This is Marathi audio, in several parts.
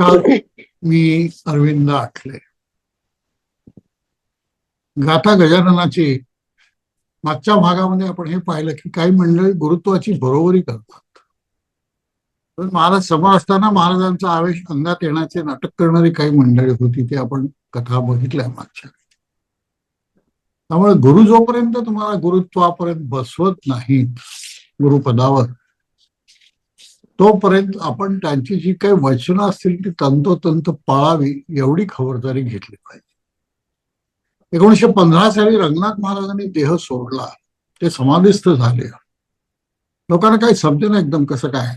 नमस्कार मी अरविंद आठले गाथा गजाननाची मागच्या भागामध्ये आपण हे पाहिलं की काही मंडळी गुरुत्वाची बरोबरी करतात. महाराज समोर असताना महाराजांचा आवेश अंगात येण्याचे नाटक करणारी काही मंडळी होती ती आपण कथा बघितल्या मागच्या त्यामुळे गुरु जोपर्यंत तुम्हाला गुरुत्वापर्यंत बसवत नाहीत गुरुपदावर तोपर्यंत आपण त्यांची जी काही वचनं असतील ती तंतोतंत पाळावी एवढी खबरदारी घेतली पाहिजे. एकोणीशे पंधरा साली रंगनाथ महाराजांनी देह सोडला ते समाधिस्थ झाले. लोकांना काही समजे ना एकदम कसं काय?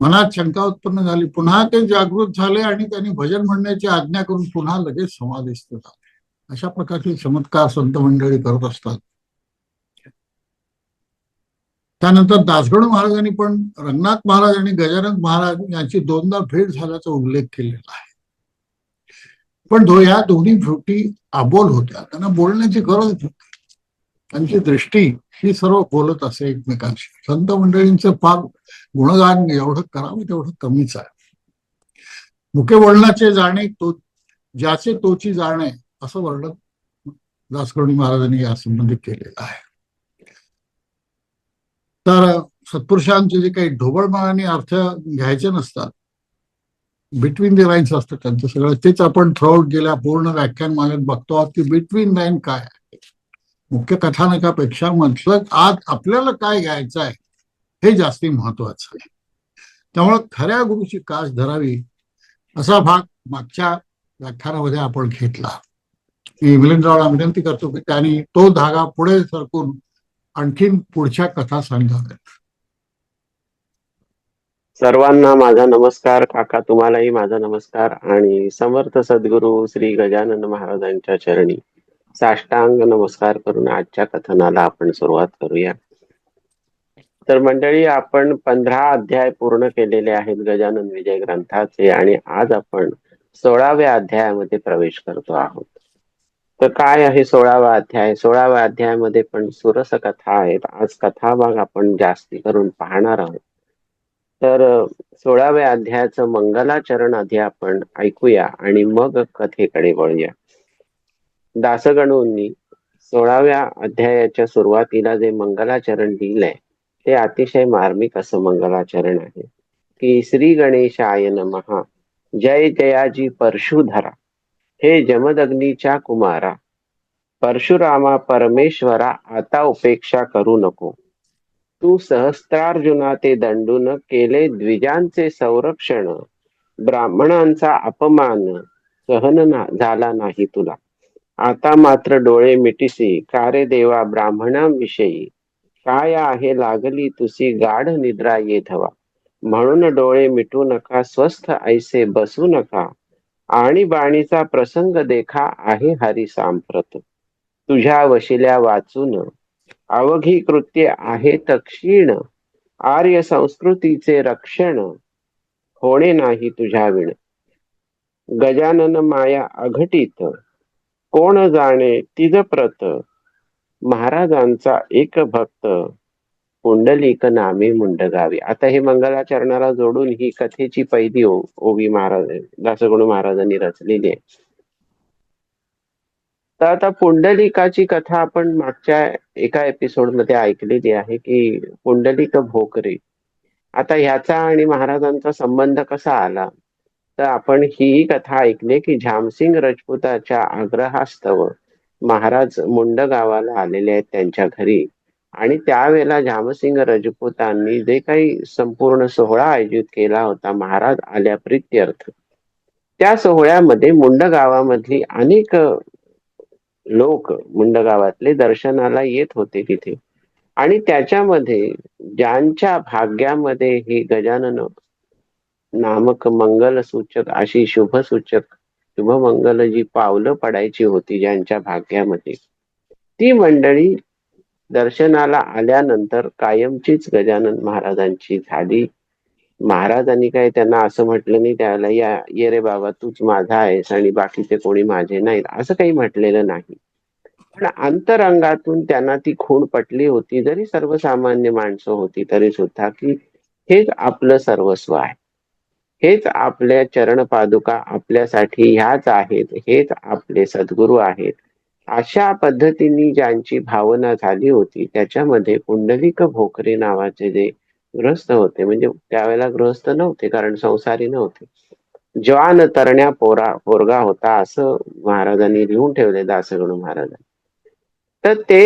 मनात शंका उत्पन्न झाली पुन्हा ते जागृत झाले आणि त्यांनी भजन म्हणण्याची आज्ञा करून पुन्हा लगेच समाधिस्थ झाले. अशा प्रकारचे चमत्कार संत मंडळी करत असतात. त्यानंतर दासगड महाराजांनी पण रंगनाथ महाराज आणि गजानन महाराज यांची दोनदा भेट झाल्याचा उल्लेख केलेला आहे. पण दो या दोन्ही भेटी अबोल होत्या. त्यांना बोलण्याची गरज नव्हती त्यांची दृष्टी ही सर्व बोलत असे एकमेकांशी. संत मंडळींचं फार गुणगान एवढं करावं तेवढं कमीच आहे. मुके वळणाचे जाणे तो ज्याचे तोची जाणे असं वर्णन दासकर्णी महाराजांनी या संबंधित केलेलं आहे. तर सत्पुरुषांचे जे काही ढोबळमानाने अर्थ घ्यायचे नसतात बिटवीन द लाईन्स असतात त्यांचं सगळं. तेच आपण थ्रोआउट गेल्या पूर्ण व्याख्यान मागत बघतो आहोत की बिटवीन लाईन काय आहे. मुख्य कथानकापेक्षा म्हटलं आज आपल्याला काय घ्यायचं आहे हे जास्ती महत्वाचं आहे. त्यामुळे खऱ्या गुरुची कास धरावी असा भाग मागच्या व्याख्यानामध्ये आपण घेतला. मी मिलिंदरावला विनंती करतो की त्यांनी तो धागा पुढे सरकून आणखीन पुढच्या कथा सांगाव्यात. सर्वांना माझा नमस्कार काका तुम्हालाही माझा नमस्कार आणि समर्थ सद्गुरू श्री गजानन महाराजांच्या चरणी साष्टांग नमस्कार करून आजच्या कथनाला आपण सुरुवात करूया. तर मंडळी आपण पंधरा अध्याय पूर्ण केलेले आहेत गजानन विजय ग्रंथाचे आणि आज आपण सोळाव्या अध्यायामध्ये प्रवेश करतो आहोत. तर काय आहे सोळावा अध्याय? सोळाव्या अध्यायामध्ये पण सुरस कथा आहेत. आज कथा भाग आपण जास्ती करून पाहणार आहोत. तर सोळाव्या अध्यायाचं मंगलाचरण आधी आपण ऐकूया आणि मग कथेकडे वळूया. दासगणूंनी सोळाव्या अध्यायाच्या सुरुवातीला जे मंगलाचरण लिहिलंय ते अतिशय मार्मिक असं मंगलाचरण आहे. की श्री गणेशाय नमहा जय जयाजी परशुधरा. हे जमदग्नीच्या कुमारा परशुरामा परमेश्वरा आता उपेक्षा करू नको. तू सहस्त्रार्जुना ते दंडून केले द्विजांचे संरक्षण. ब्राह्मणांचा अपमान सहन ना, झाला नाही तुला. आता मात्र डोळे मिटिसी कारे देवा ब्राह्मणांविषयी. काय आहे लागली तुसी गाढ निद्रा येधवा म्हणून डोळे मिटू नका स्वस्थ ऐसे बसू नका. आणि बाणीचा प्रसंग देखा आहे हरी सांप्रत तुझ्या वशिल्या वाचून अवघी कृत्य आहे तक्षीण. आर्य संस्कृतीचे रक्षण होणे नाही तुझ्या विण. गजानन माया अघटित. कोण जाणे तिज प्रत महाराजांचा एक भक्त. पुंडलिक नामे मुंडगावी. आता हे मंगलाचरणाला जोडून ही कथेची पहिली ओ- ओवी महाराज दासगुण महाराजांनी रचलेली आहे. तर आता पुंडलिकाची कथा आपण मागच्या एका एपिसोडमध्ये ऐकलेली आहे की पुंडलिक भोकरे. आता ह्याचा आणि महाराजांचा संबंध कसा आला? तर आपण ही कथा ऐकली की झामसिंग राजपुताच्या आग्रहास्तव महाराज मुंड गावाला आलेले आहेत त्यांच्या घरी. आणि त्यावेळेला झामसिंग रजपूतांनी जे काही संपूर्ण सोहळा आयोजित केला होता महाराज आल्या प्रित्यर्थ त्या सोहळ्यामध्ये मुंड गावामधली अनेक लोक मुंड गावातले दर्शनाला येत होते तिथे. आणि त्याच्यामध्ये ज्यांच्या भाग्यामध्ये हे गजानन नामक मंगल सूचक अशी शुभ सूचक शुभ मंगल जी पावलं पडायची होती ज्यांच्या भाग्यामध्ये. ती मंडळी दर्शनाला आल्यानंतर कायमचीच गजानन महाराजांची झाली. महाराजांनी काय त्यांना असं म्हटलं नाही त्याला या ये रे बाबा तूच माझा आहेस आणि बाकीचे कोणी माझे नाहीत असं काही म्हटलेलं नाही. पण अंतरंगातून त्यांना ती खूण पटली होती जरी सर्वसामान्य माणसं होती तरी सुद्धा की हेच आपलं सर्वस्व आहे. हेच आपल्या चरण पादुका आपल्यासाठी ह्याच आहेत हेच आपले सद्गुरू आहेत. अशा पद्धतीने ज्यांची भावना झाली होती त्याच्यामध्ये पुंडलिक भोकरे नावाचे जे ग्रस्त होते म्हणजे त्यावेळेला ग्रस्त नव्हते कारण संसारी नव्हते. जवान तरण्या पोरा पोरगा होता असं महाराजांनी लिहून ठेवले दासगणू महाराजांनी. तर ते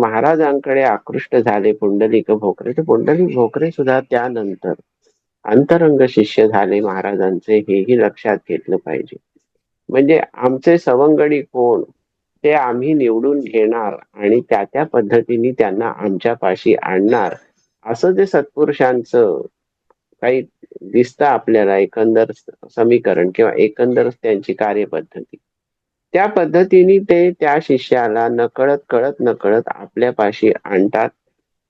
महाराजांकडे आकृष्ट झाले पुंडलिक भोकरे. तर पुंडलिक भोकरे सुद्धा त्यानंतर अंतरंग शिष्य झाले महाराजांचे हेही लक्षात घेतलं पाहिजे. म्हणजे आमचे सवंगडी कोण? ते आम्ही निवडून घेणार आणि त्या त्या पद्धतीने त्यांना आमच्या पाशी आणणार. असं जे सत्पुरुषांचं काही दिसतं आपल्याला एकंदर समीकरण किंवा एकंदर त्यांची कार्यपद्धती. त्या पद्धतीने ते त्या शिष्याला नकळत कळत नकळत आपल्यापाशी आणतात.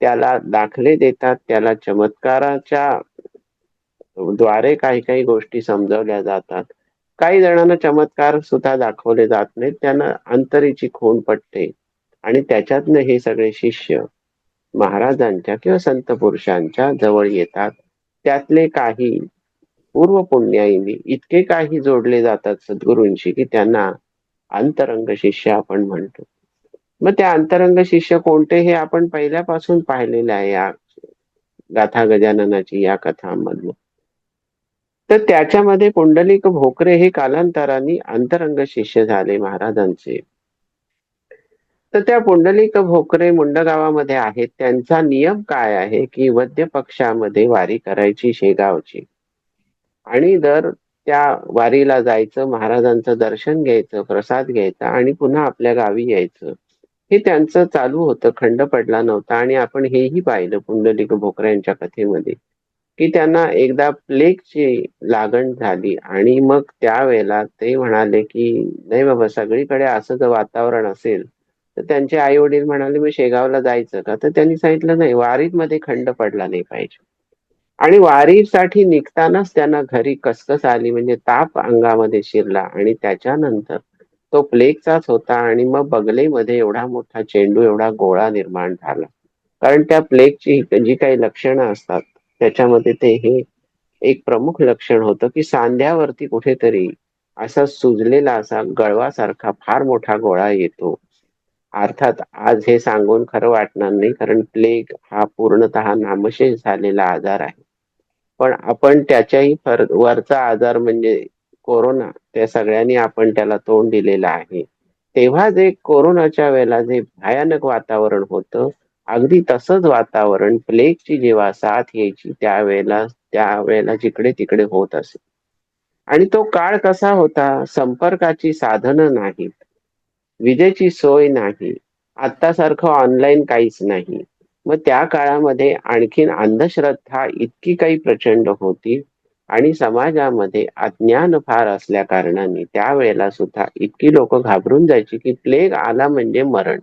त्याला दाखले देतात त्याला चमत्काराच्या द्वारे काही काही गोष्टी समजवल्या जातात. काही जणांना चमत्कार सुद्धा दाखवले जात नाहीत. त्यांना अंतरीची खूण पटते. आणि त्याच्यातनं हे सगळे शिष्य महाराजांच्या किंवा संत पुरुषांच्या जवळ येतात. त्यातले काही पूर्व पुण्याईनी इतके काही जोडले जातात सद्गुरूंशी की त्यांना अंतरंग शिष्य आपण म्हणतो. मग त्या अंतरंग शिष्य कोणते हे आपण पहिल्यापासून पाहिलेले आहे या गाथा गजाननाची या कथांमधनं. तर त्याच्यामध्ये पुंडलिक भोकरे हे कालांतराने अंतरंग शिष्य झाले महाराजांचे. तर त्या पुंडलिक भोकरे मुंडगावामध्ये आहेत. त्यांचा नियम काय आहे की वद्य पक्षामध्ये वारी करायची शेगावची? आणि दर त्या वारीला जायचं महाराजांचं दर्शन घ्यायचं प्रसाद घ्यायचा आणि पुन्हा आपल्या गावी यायचं हे त्यांचं चालू होतं. खंड पडला नव्हता आणि आपण हेही पाहिलं पुंडलिक भोकरे यांच्या कथेमध्ये. की त्यांना एकदा प्लेगची लागण झाली आणि मग त्यावेळेला ते म्हणाले की नाही बाबा सगळीकडे असं जर वातावरण असेल तर त्यांचे आई वडील म्हणाले मी शेगावला जायचं का? तर त्यांनी सांगितलं नाही वारीत मध्ये खंड पडला नाही पाहिजे. आणि वारीसाठी निघतानाच त्यांना घरी कसकस आली म्हणजे ताप अंगामध्ये शिरला आणि त्याच्यानंतर तो प्लेगचाच होता आणि मग बगलेमध्ये एवढा मोठा चेंडू एवढा गोळा निर्माण झाला. कारण त्या प्लेगची जी काही लक्षणं असतात त्याच्यामध्ये ते हे एक प्रमुख लक्षण होतं की सांध्यावरती कुठेतरी असा सुजलेला असा गळवासारखा फार मोठा गोळा येतो. अर्थात आज हे सांगून खरं वाटणार नाही कारण प्लेग हा पूर्णतः नामशेष झालेला आजार आहे. पण आपण त्याच्याही वरचा आजार म्हणजे कोरोना त्या सगळ्यांनी आपण त्याला तोंड दिलेलं आहे. तेव्हा जे कोरोनाच्या वेळेला जे भयानक वातावरण होतं अगदी तसंच वातावरण प्लेगची जेव्हा साथ यायची त्यावेळेला त्यावेळेला जिकडे तिकडे होत असे. आणि तो काळ कसा होता? संपर्काची साधनं नाहीत. विजेची सोय नाही. आत्तासारखं ऑनलाईन काहीच नाही. मग त्या काळामध्ये आणखीन अंधश्रद्धा इतकी काही प्रचंड होती आणि समाजामध्ये अज्ञान फार असल्या कारणाने त्यावेळेला सुद्धा इतकी लोक घाबरून जायची की प्लेग आला म्हणजे मरण.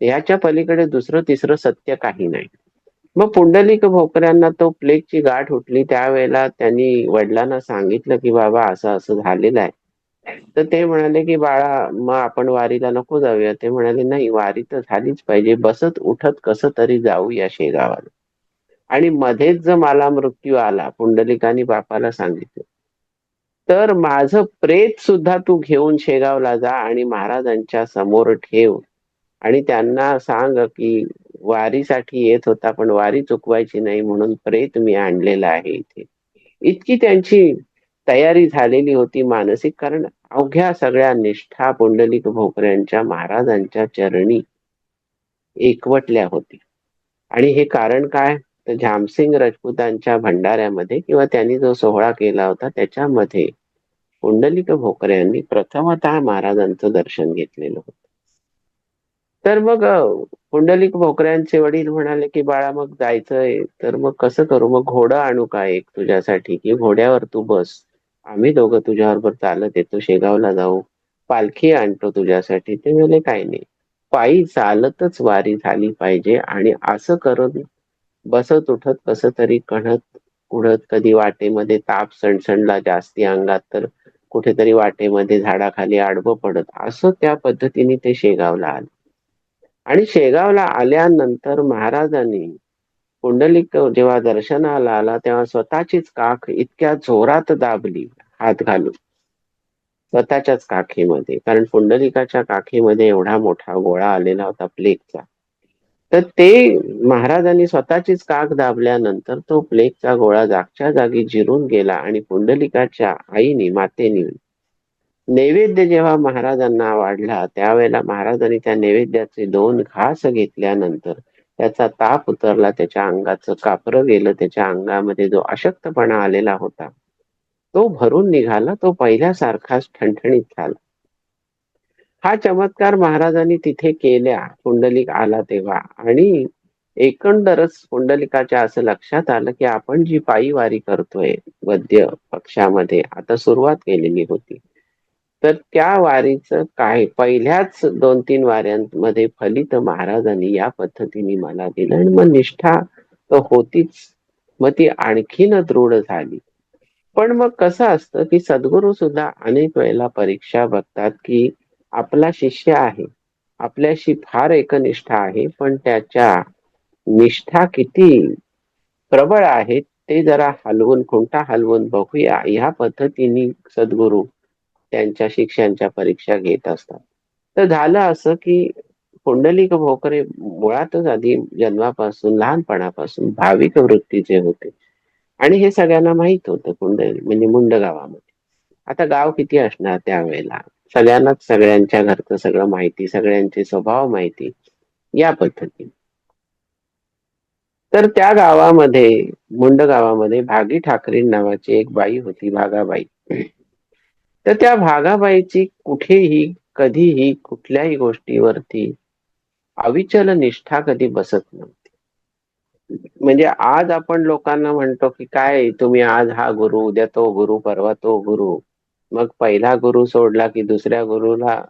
ह्याच्या पलीकडे दुसरं तिसरं सत्य काही नाही. मग पुंडलिक भोकऱ्यांना तो प्लेगची गाठ उठली. त्यावेळेला त्यांनी वडिलांना सांगितलं की बाबा असं असं झालेलं आहे. तर ते म्हणाले की बाळा मग आपण वारीला नको जाऊया. ते म्हणाले नाही वारी तर झालीच पाहिजे. बसत उठत कस तरी जाऊया शेगावाला. आणि मध्येच जर मला मृत्यू आला पुंडलिकानी बापाला सांगितलं तर माझं प्रेत सुद्धा तू घेऊन शेगावला जा आणि महाराजांच्या समोर ठेव. आणि त्यांना सांग की वारीसाठी येत होता पण वारी चुकवायची नाही म्हणून प्रेत मी आणलेला आहे इथे. इतकी त्यांची तयारी झालेली होती मानसिक कारण अवघ्या सगळ्या निष्ठा पुंडलिक भोकऱ्यांच्या महाराजांच्या चरणी एकवटल्या होती आणि हे कारण काय? तर झामसिंग राजपूतांच्या भंडाऱ्यामध्ये किंवा त्यांनी जो सोहळा केला होता त्याच्यामध्ये पुंडलिक भोकऱ्यांनी प्रथमतः महाराजांचं दर्शन घेतलेलं होतं. तर मग पुंडलिक भोकऱ्यांचे वडील म्हणाले की बाळा मग जायचंय. तर मग कसं करू? मग घोडं आणू का एक तुझ्यासाठी? की घोड्यावर तू बस. आम्ही दोघं तुझ्याबरोबर चालत येतो. शेगावला जाऊ. पालखी आणतो तुझ्यासाठी. ते म्हणे काही नाही. पायी चालतच वारी झाली पाहिजे आणि असं करून बसत उठत कस तरी कढत उडत. कधी वाटेमध्ये ताप सणसणला जास्ती अंगात तर कुठेतरी वाटेमध्ये झाडाखाली आडवं पडत. असं त्या पद्धतीने ते शेगावला आले. आणि शेगावला आल्यानंतर महाराजांनी पुंडलिक जेव्हा दर्शनाला आला तेव्हा स्वतःचीच काख इतक्या जोरात दाबली हात घालून. स्वतःच्याच काखीमध्ये कारण पुंडलिकाच्या काखीमध्ये एवढा मोठा गोळा आलेला होता प्लेगचा. तर ते महाराजांनी स्वतःचीच काख दाबल्यानंतर तो प्लेगचा गोळा जागच्या जागी जिरून गेला आणि पुंडलिकाच्या आईने मातेने नैवेद्य जेव्हा महाराजांना वाढला त्यावेळेला महाराजांनी त्या नैवेद्याचे दोन घास घेतल्यानंतर त्याचा ताप उतरला त्याच्या अंगाचं कापरं गेलं त्याच्या अंगामध्ये जो अशक्तपणा आलेला होता तो भरून निघाला तो पहिल्यासारखाच ठणठणीत झाला. हा चमत्कार महाराजांनी तिथे केल्या पुंडलिक आला तेव्हा. आणि एकंदरच पुंडलिकाच्या असं लक्षात आलं की आपण जी पायीवारी करतोय वद्य पक्षामध्ये आता सुरुवात केलेली होती. तर त्या वारीचं काय पहिल्याच दोन तीन वाऱ्यांमध्ये फलित महाराजांनी या पद्धतीने मला दिलं आणि मग निष्ठा तर होतीच. मग ती आणखीन दृढ झाली. पण मग कसं असतं की सद्गुरू सुद्धा अनेक वेळेला परीक्षा बघतात की आपला शिष्य आहे. आपल्याशी फार एकनिष्ठा आहे पण त्याच्या निष्ठा किती प्रबळ आहे ते जरा हलवून खुंटा हलवून बघूया. ह्या पद्धतीने सद्गुरू त्यांच्या शिक्षांच्या परीक्षा घेत असतात. तर झालं असं की पुंडलिक भोकरे मुळातच आधी जन्मापासून लहानपणापासून भाविक वृत्तीचे होते. आणि हे सगळ्यांना माहीत होतं कुंडली म्हणजे मुंड गावामध्ये. आता गाव किती असणार त्यावेळेला? सगळ्यांनाच सगळ्यांच्या घरचं सगळं माहिती सगळ्यांचे स्वभाव माहिती या पद्धतीने. तर त्या गावामध्ये मुंड गावामध्ये भागी ठाकरे नावाची एक बाई होती भागाबाई. तर त्या भागाबाईची कुठेही कधीही कुठल्याही गोष्टीवरती अविचल निष्ठा कधी बसत नव्हती. म्हणजे आज आपण लोकांना म्हणतो की काय तुम्ही आज हा गुरु उद्या तो गुरु परवा तो गुरु. मग पहिला गुरु सोडला की दुसऱ्या गुरुला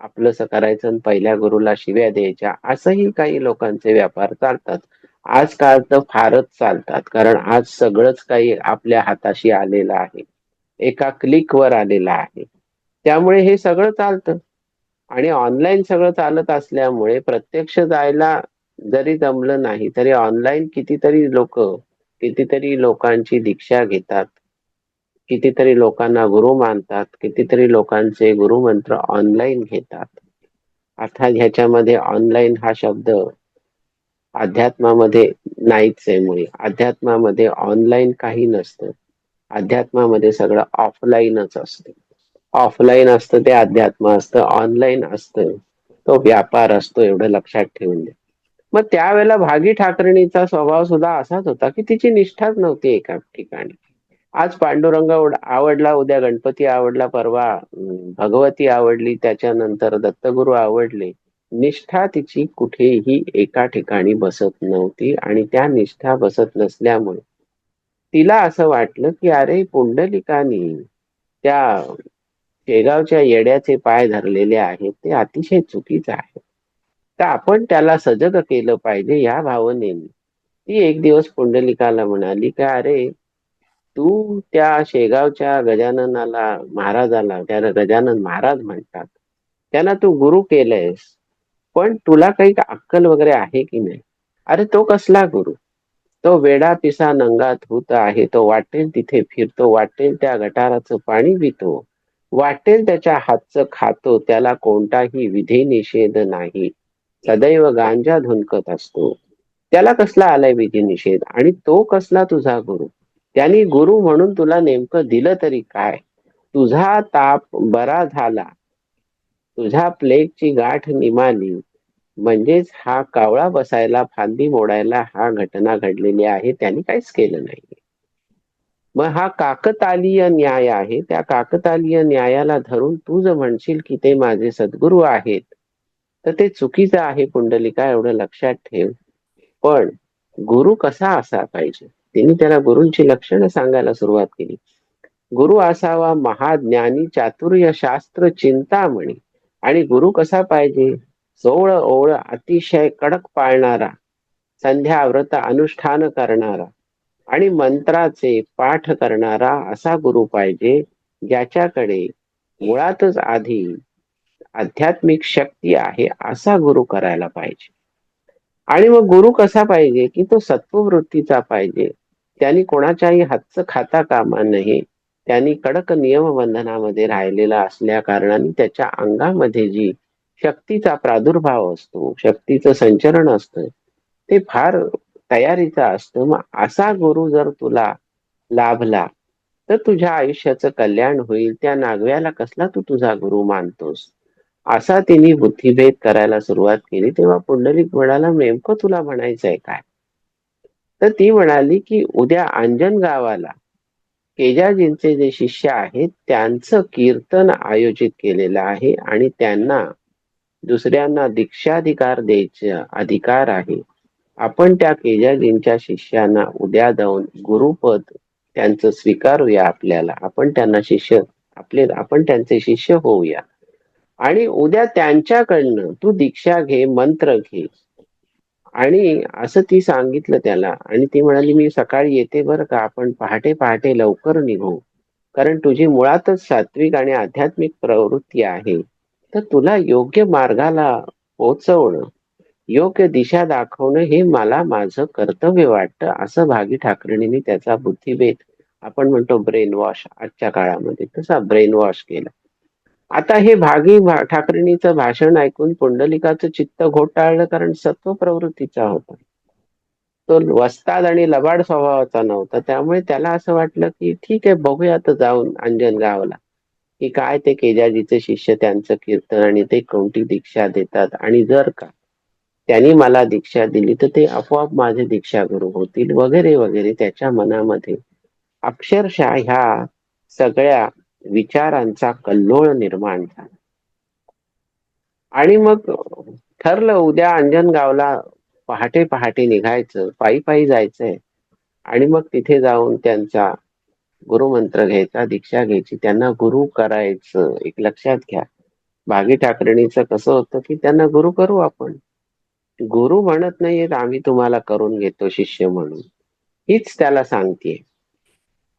आपलंस करायचं आणि पहिल्या गुरुला शिव्या द्यायच्या असंही काही लोकांचे व्यापार चालतात. आजकाल तर फारच चालतात कारण आज सगळंच काही आपल्या हाताशी आलेलं आहे. एका क्लिकवर आलेला आहे. त्यामुळे हे सगळं चालतं. आणि ऑनलाईन सगळं चालत असल्यामुळे प्रत्यक्ष जायला जरी जमलं नाही तरी ऑनलाईन कितीतरी लोक कितीतरी लोकांची दीक्षा घेतात. कितीतरी लोकांना गुरु मानतात. कितीतरी लोकांचे गुरुमंत्र ऑनलाईन घेतात. अर्थात ह्याच्यामध्ये ऑनलाईन हा शब्द अध्यात्मामध्ये नाहीच आहे मुळे. अध्यात्मामध्ये ऑनलाईन काही नसतं. अध्यात्मामध्ये सगळं ऑफलाईनच असतं. ऑफलाईन असतं ते अध्यात्म असतं ऑनलाईन असतं. तो व्यापार असतो एवढं लक्षात ठेवून द्या. मग त्यावेळेला भागी ठाकरणीचा स्वभाव सुद्धा असाच होता की तिची निष्ठाच नव्हती एका ठिकाणी. आज पांडुरंग आवडला उद्या गणपती आवडला परवा भगवती आवडली त्याच्यानंतर दत्तगुरु आवडले. निष्ठा तिची कुठेही एका ठिकाणी बसत नव्हती आणि त्या निष्ठा बसत नसल्यामुळे तिला असं वाटलं की अरे पुंडलिकानी त्या शेगावच्या येड्याचे पाय धरलेले आहेत ते अतिशय चुकीचं आहे. तर आपण त्याला सजग केलं पाहिजे या भावनेने. ती एक दिवस पुंडलिकाला म्हणाली का अरे तू त्या शेगावच्या गजाननाला महाराजाला त्याला गजानन महाराज म्हणतात त्यांना तू गुरु केलंयस पण तुला काही अक्कल वगैरे आहे की नाही? अरे तो कसला गुरु? तो वेडा पिसा नंगा होत आहे. तो वाटेल तिथे फिरतो वाटेल त्या गटाराचं पाणी पितो वाटेल त्याच्या हातचं खातो त्याला कोणताही विधी निषेध नाही. सदैव गांजा धुनकत असतो. त्याला कसला आलाय विधी निषेध? आणि तो कसला तुझा गुरु? त्यांनी गुरु म्हणून तुला नेमकं दिलं तरी काय? तुझा ताप बरा झाला. तुझ्या प्लेगची गाठ निमाली म्हणजेच हा कावळा बसायला फांदी मोडायला हा घटना घडलेली आहे त्यांनी काहीच केलं नाही मग हा काकतालीय न्याय आहे त्या काकतालीय न्यायाला धरून तू जर म्हणशील की ते माझे सद्गुरू आहेत तर ते चुकीचं आहे पुंडलिका एवढं लक्षात ठेव. पण गुरु कसा असा पाहिजे? त्यांनी त्याला गुरूंची लक्षणं सांगायला सुरुवात केली. गुरु असावा महाज्ञानी चातुर्य शास्त्र चिंतामणी आणि गुरु कसा पाहिजे? जवळ ओवळ अतिशय कडक पाळणारा संध्या व्रत अनुष्ठान करणारा आणि मंत्राचे पाठ करणारा असा गुरु पाहिजे ज्याच्याकडे मुळातच आधी आध्यात्मिक शक्ती आहे असा गुरु करायला पाहिजे. आणि मग गुरु कसा पाहिजे? की तो सत्ववृत्तीचा पाहिजे. त्यांनी कोणाच्याही हातचं खाता कामा नये. त्यांनी कडक नियमबंधनामध्ये राहिलेला असल्या कारणाने त्याच्या अंगामध्ये जी शक्तीचा प्रादुर्भाव असतो शक्तीचं संचरण असतं ते फार तयारीचा असतं. मग असा गुरु जर तुला लाभला तर तुझ्या आयुष्याचं कल्याण होईल. त्या नागव्याला कसला तू तुझा गुरु मानतोस? असा तिने बुद्धिभेद करायला सुरुवात केली. तेव्हा पुंडलिक म्हणाला नेमकं तुला म्हणायचंय काय? तर ती म्हणाली की उद्या अंजन गावाला केजाजींचे जे शिष्य आहेत त्यांचं कीर्तन आयोजित केलेलं आहे आणि त्यांना दुसऱ्यांना दीक्षाधिकार द्यायचे अधिकार आहे. आपण त्या केजाजींच्या शिष्यांना उद्या जाऊन गुरुपद त्यांचं स्वीकारूया आपल्याला. आपण त्यांना शिष्य आपले आपण त्यांचे शिष्य होऊया. आणि उद्या त्यांच्याकडनं तू दीक्षा घे मंत्र घे. आणि असं ती सांगितलं त्याला. आणि ती म्हणाली मी सकाळी येते बरं का. आपण पहाटे पहाटे लवकर निघू. कारण तुझी मुळातच सात्विक आणि आध्यात्मिक प्रवृत्ती आहे. तर तुला योग्य मार्गाला पोचवणं योग्य दिशा दाखवणं हे मला माझं कर्तव्य वाटतं असं भागी ठाकरेंनी त्याचा बुद्धिभेद आपण म्हणतो ब्रेन वॉश आजच्या काळामध्ये तसा ब्रेन वॉश केला. आता हे भागी भा- ठाकरेंचं भाषण ऐकून पुंडलिकाचं चित्त घोटाळलं कारण सत्व प्रवृत्तीचा होता. तो वस्ताद आणि लबाड स्वभावाचा नव्हता त्यामुळे त्याला असं वाटलं की ठीक आहे बघूया आता जाऊन अंजन गावला. की काय ते केजाजीचे शिष्य त्यांचं कीर्तन आणि ते कोणती दीक्षा देतात? आणि जर का त्यांनी मला दीक्षा दिली तर ते आपोआप माझे दीक्षा गुरु होतील वगैरे वगैरे. त्याच्या मनामध्ये अक्षरशः ह्या सगळ्या विचारांचा कल्लोळ निर्माण झाला. आणि मग ठरलं उद्या अंजनगावला पहाटे पहाटे निघायचं पायी पायी जायचंय. आणि मग तिथे जाऊन त्यांचा गुरुमंत्र घ्यायचा दीक्षा घ्यायची त्यांना गुरु करायचं. एक लक्षात घ्या. भागी ठाकरणीचं कसं होतं की त्यांना गुरु करू आपण. गुरु म्हणत नाहीयेत आम्ही तुम्हाला करून घेतो शिष्य म्हणून. हीच त्याला सांगते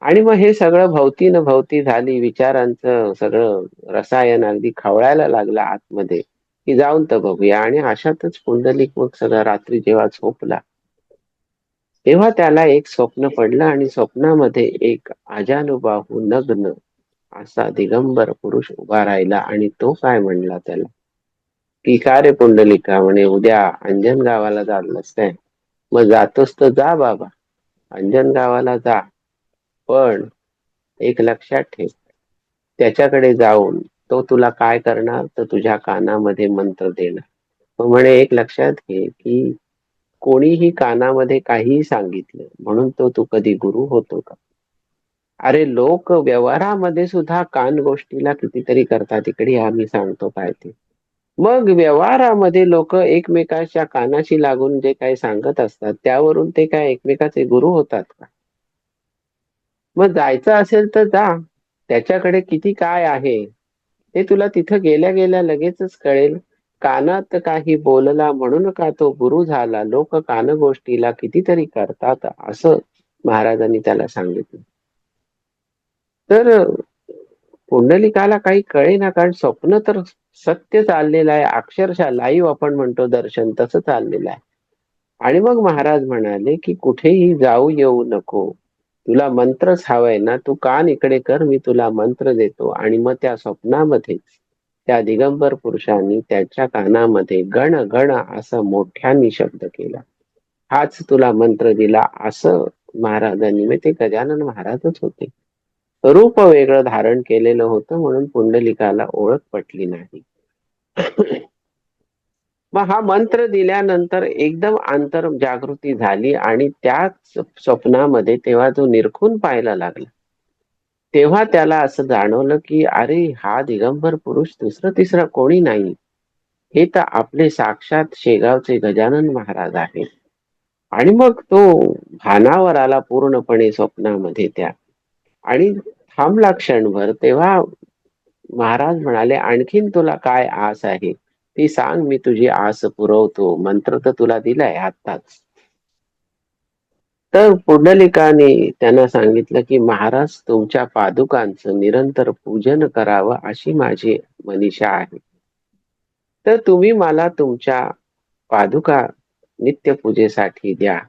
आणि मग हे सगळं भवती न भवती झाली विचारांचं सगळं रसायन अगदी खवळायला लागलं आतमध्ये. की जाऊन तर बघूया. आणि अशातच पुंडलिक मग सगळं रात्री जेव्हा झोपला तेव्हा त्याला एक स्वप्न पडलं आणि स्वप्नामध्ये एक अजानुबाहू हो नग्न असा दिगंबर पुरुष उभा राहिला आणि तो काय म्हणला त्याला? की का रे पुंडलिका म्हणे उद्या अंजन गावाला चाललंस काय? मग जातोस तर जा बाबा अंजन गावाला जा. पण एक लक्षात ठेव त्याच्याकडे जाऊन तो तुला काय करणार? तर तुझ्या कानामध्ये मंत्र देणार. मग म्हणे एक लक्षात घे की कोणीही कानामध्ये काहीही सांगितलं म्हणून तो तू कधी गुरु होतो का? अरे लोक व्यवहारामध्ये सुद्धा कान गोष्टीला कितीतरी करतात इकडे आम्ही सांगतो काय ते. मग व्यवहारामध्ये लोक एकमेकाच्या कानाशी लागून जे काही सांगत असतात त्यावरून ते काय एकमेकाचे गुरु होतात का? मग जायचं असेल तर जा. त्याच्याकडे किती काय आहे ते तुला तिथं गेल्या गेल्या लगेचच कळेल. कानात काही बोलला म्हणून का तो गुरु झाला? लोक कान गोष्टीला कितीतरी करतात असं महाराजांनी त्याला सांगितलं. तर पुंडलिकाला काही कळेना कारण स्वप्न तर सत्य चाललेलं आहे. अक्षरशः लाईव्ह आपण म्हणतो दर्शन तसं चाललेलं आहे. आणि मग महाराज म्हणाले की कुठेही जाऊ येऊ नको. तुला मंत्रच हवाय ना. तू कान इकडे कर मी तुला मंत्र देतो. आणि मग त्या स्वप्नामध्येच त्या दिगंबर पुरुषांनी त्याच्या कानामध्ये गण गण असं मोठ्याने शब्द केला. हाच तुला मंत्र दिला असं महाराजांनी म्हणजे ते गजानन महाराजच होते. रूप वेगळं धारण केलेलं होतं म्हणून पुंडलिकाला ओळख पटली नाही. मग हा मंत्र दिल्यानंतर एकदम आंतर जागृती झाली आणि त्याच स्वप्नामध्ये तेव्हा तो निरखून पाहायला लागला. तेव्हा त्याला असं जाणवलं की अरे हा दिगंबर पुरुष दुसरं तिसरं कोणी नाही. हे तर आपले साक्षात शेगावचे गजानन महाराज आहेत. आणि मग तो भानावर आला पूर्णपणे स्वप्नामध्ये त्या. आणि थांबला क्षणभर तेव्हा महाराज म्हणाले आणखीन तुला काय आस आहे? ती सांग मी तुझी आस पुरवतो. मंत्र तर तुला दिलाय आत्ताच. तर पुंडलिकाने त्यांना सांगितलं की महाराज तुमच्या पादुकांचं निरंतर पूजन करावं अशी माझी मनीषा आहे. तर तुम्ही मला तुमच्या पादुका नित्यपूजेसाठी द्या.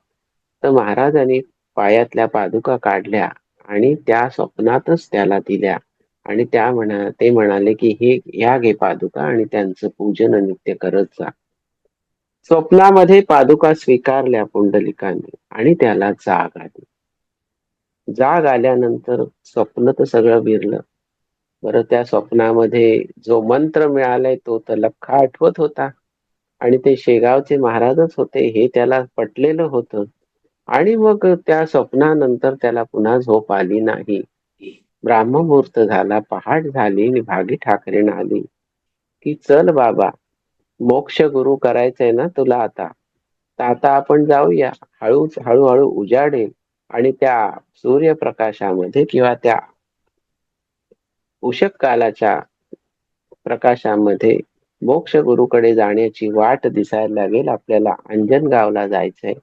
तर महाराजांनी पायातल्या पादुका काढल्या आणि त्या स्वप्नातच त्याला दिल्या. आणि त्या म्हणा ते म्हणाले की हे या घे पादुका आणि त्यांचं पूजन नित्य करत जा. स्वप्नामध्ये पादुका स्वीकारल्या पुंडलिकाने आणि त्याला जाग आली. जाग आल्यानंतर स्वप्न तर सगळं विरलं. बरं त्या स्वप्नामध्ये जो मंत्र मिळालाय तो तर लख्खा आठवत होता आणि ते शेगावचे महाराजच होते हे त्याला पटलेलं होतं. आणि मग त्या स्वप्नानंतर त्याला पुन्हा झोप आली नाही. ब्राह्ममुहूर्त झाला पहाट झाली आणि भागी ठाकरेन आली की चल बाबा मोक्ष गुरु करायचंय ना तुला आता. तर आता आपण जाऊया. हळूच हळूहळू उजाडेल. आणि त्या सूर्यप्रकाशामध्ये किंवा त्या उषक कालाच्या प्रकाशामध्ये मोक्ष गुरुकडे जाण्याची वाट दिसायला लागेल. आपल्याला अंजनगावला जायचंय.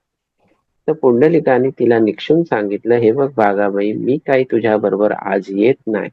तर पुंडलिकाने तिला निक्षून सांगितलं हे बघ बागाबाई मी काही तुझ्या बरोबर आज येत नाही.